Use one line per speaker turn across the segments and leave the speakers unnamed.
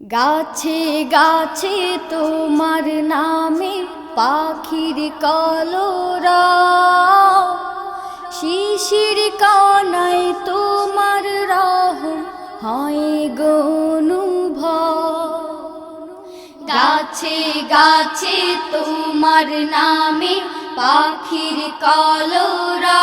গাছে গাছে তোমার নামে পাখির কলরা। শিশির কানায় তোমার রহম হয় গনুভ গাছে গাছে তোমার নামে পাখির কলরা।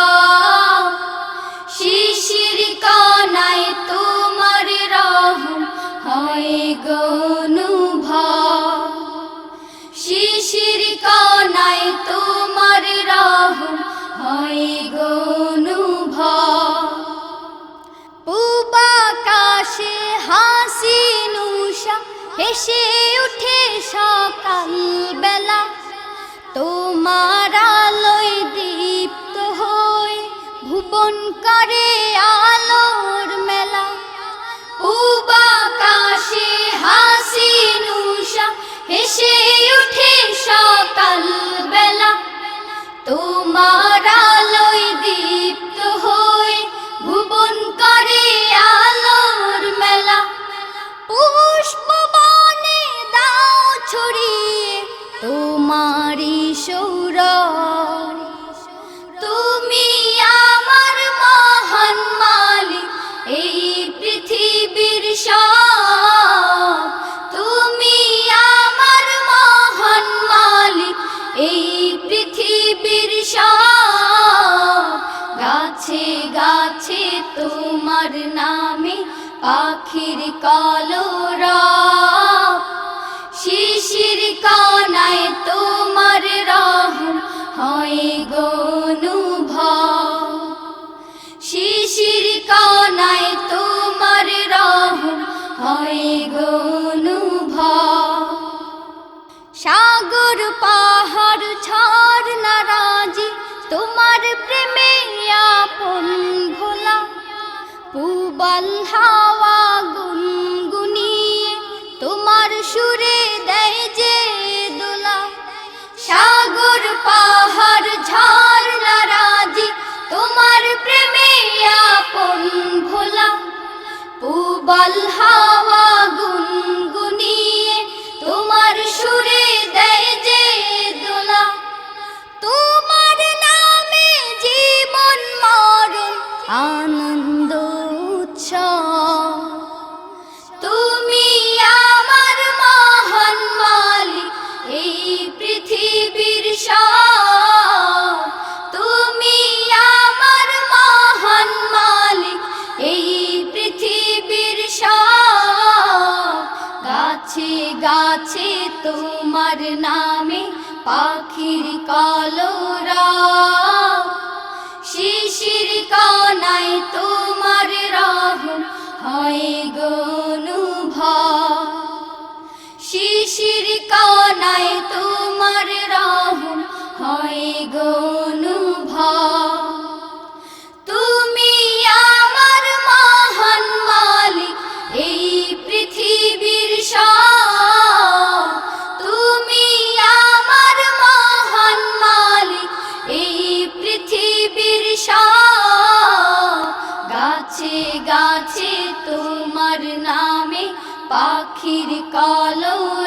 হেসে উঠে সকাল বেলা। তোমার আলোয় দীপ্ত হয়ে ভুবন করে আলোর তোমারি সৌর তুমি আমার মহান মালিক, এই পৃথিবীর সব। তুমি আমার মহান মালিক, এই পৃথিবীর সব। গাছে গাছে তোমার নামে পাখির কলরা পাহাড় ঝড় নারাজি তোমার প্রেমে আপন ভোলা। পুবাল হাওয়া গুনগুনিয়ে তোমার সুরে দেয় যে দোলা। সাগর, পাহাড় ঝড় নারাজি তোমার প্রেমে আপন ভোলা। পুবাল হাওয়া গুনগুনিয়ে তোমার সুরে দেয় সব তুমি আমার এই গাছে গাছে তোমার নামে পাখির কলরা। শিশির কানায় তোমার রহম হয় গনুভ কলৌ